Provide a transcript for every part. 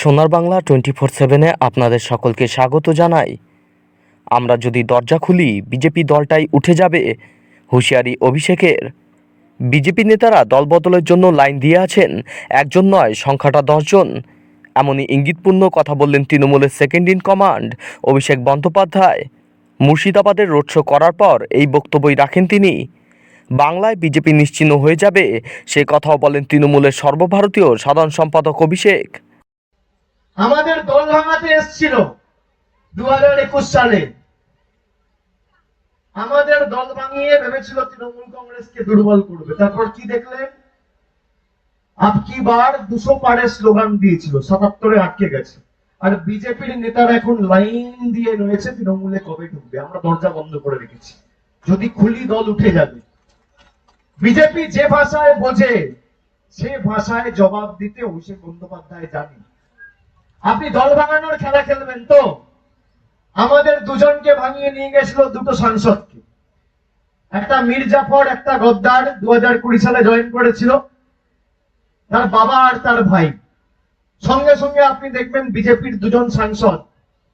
সোনার Bangla twenty four সেভেনে আপনাদের সকলকে স্বাগত জানাই। আমরা যদি দরজা খুলি, বিজেপি দলটাই উঠে যাবে, হুঁশিয়ারি অভিষেকের। বিজেপি নেতারা দলবদলের জন্য লাইন দিয়ে আছেন, একজন নয়, সংখ্যাটা দশজন। এমনই ইঙ্গিতপূর্ণ কথা বললেন তৃণমূলের second in command, Abhishek Bandyopadhyay. মুর্শিদাবাদের রোড শো করার পর এই বক্তব্যই রাখেন তিনি। বাংলায় বিজেপি নিশ্চিহ্ন হয়ে যাবে, সে কথাও বলেন তৃণমূলের সর্বভারতীয় সাধারণ সম্পাদক অভিষেক। আমাদের দল ভাঙাতে এসছিল দু হাজার একুশ সালে। আমাদের দল ভাঙিয়ে ভেবেছিল তৃণমূল কংগ্রেসকে দুর্বল করবে। তারপর কি দেখলেন? আপকি বার দুশো পারের স্লোগান দিয়েছিল, সাতাত্তরে আটকে গেছে। আর বিজেপির নেতারা এখন লাইন দিয়ে রয়েছে, তৃণমূলে কবে ঢুকবে? আমরা দরজা বন্ধ করে রেখেছি। যদি খুলি দল উঠে যাবে। বিজেপি যে ভাষায় বোঝে, সে ভাষায় জবাব দিতে অভিষেক বন্দ্যোপাধ্যায় জানি আপনি দল ভাঙানোর খেলা খেলবেন তো? আমাদের দুজনকে ভাঙিয়ে নিয়ে গেছিল দুটো সাংসদকে। একটা মীর জাফর একটা গদ্দার দু হাজার কুড়ি সালে জয়েন করেছিল। তার বাবা আর তার ভাই। সঙ্গে সঙ্গে আপনি দেখবেন বিজেপির দুজন সাংসদ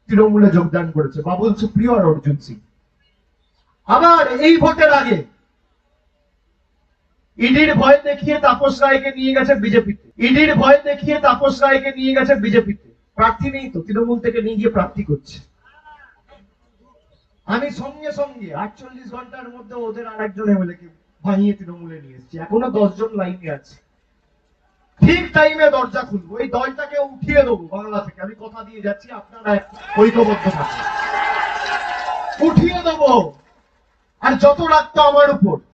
তৃণমূলে যোগদান করেছে, বাবুল সুপ্রিয় আর অর্জুন সিং। আবার এই ভোটের আগে ইডির ভয় দেখিয়ে তাপস রায়কে নিয়ে গেছে বিজেপিতে। ইডির ভয় দেখিয়ে তাপস রায়কে নিয়ে গেছে বিজেপিতে। প্রার্থী নেই তো, তৃণমূল থেকে নিয়ে গিয়ে প্রার্থী করছে। আমি সঙ্গে সঙ্গে আটচল্লিশ ঘণ্টার মধ্যে ওদের আর একজন এমএলএকে ভাঙিয়ে তৃণমূলে নিয়ে এসেছি। এখনও দশজন লাইনে আছে। ঠিক টাইমে দরজা খুলবো, এই দলটাকে উঠিয়ে দেবো বাংলা থেকে। আমি কথা দিয়ে যাচ্ছি, আপনারা ঐক্যবদ্ধ থাকুন। উঠিয়ে দেবো। আর যত রাখতো আমার উপর।